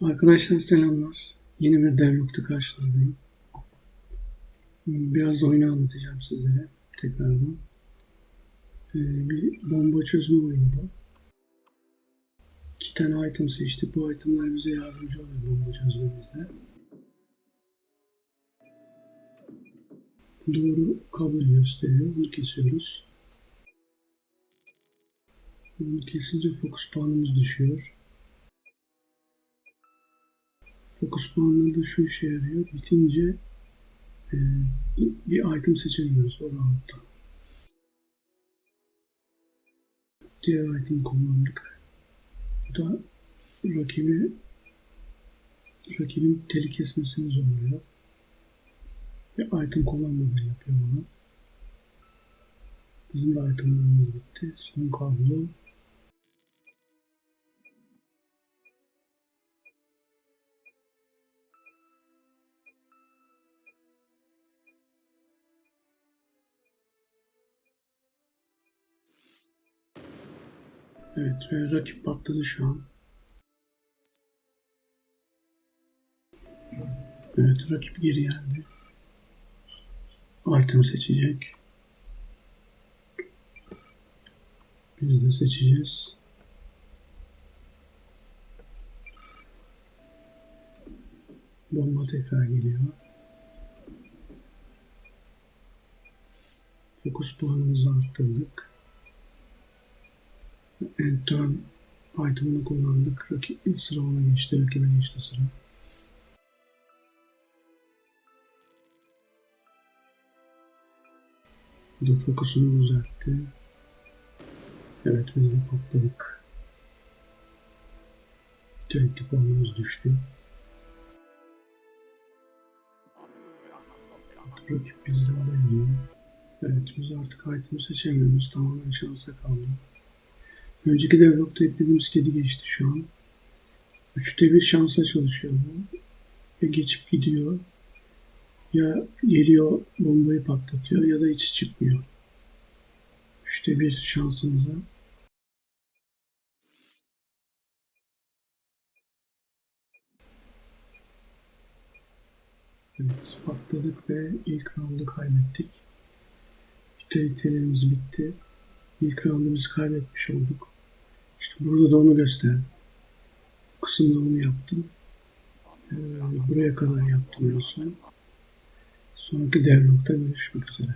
Arkadaşlar selamlar. Yeni bir devlogda karşınızdayım. Biraz da oyunu anlatacağım sizlere tekrardan. Ee, bir bomba çözme oyunu bu. İki tane item seçtik. Bu itemler bize yardımcı oluyor bomba çözmemizde. Doğru kabul gösteriyor. Bunu kesiyoruz. Bunu kesince fokus puanımız düşüyor. Fokus puanları da şu işe yarıyor. Bitince e, bir item seçemiyoruz o roundda. Diğer item kullandık. Bu da rakibi rakibin teli kesmesini zorluyor. Bir item kullanmadan yapıyor bunu. Bizim de itemlerimiz bitti. Son kablo. Evet ve rakip patladı şu an. Evet rakip geri geldi. Item seçecek. Biz de seçeceğiz. Bomba tekrar geliyor. Fokus puanımızı arttırdık. And turn kullandık. Rakip sıra ona geçti. Rakibe geçti sıra. Bu da fokusunu düzeltti. Evet biz de patladık. Vitality puanımız düştü. Rakip bizde alay ediyor. Evet biz artık item seçemiyoruz. Tamamen şansa kaldı. Önceki develop'ta eklediğimiz kedi geçti şu an. Üçte bir şansa çalışıyor bu. Ya geçip gidiyor. Ya geliyor bombayı patlatıyor ya da içi çıkmıyor. Üçte bir şansımıza. Evet patladık ve ilk roundu kaybettik. Vitality'lerimiz bitti. İlk roundu biz kaybetmiş olduk. İşte burada da onu gösterdim. Bu kısımda onu yaptım. Ee, buraya kadar yaptım en son. Sonraki devlogda görüşmek üzere.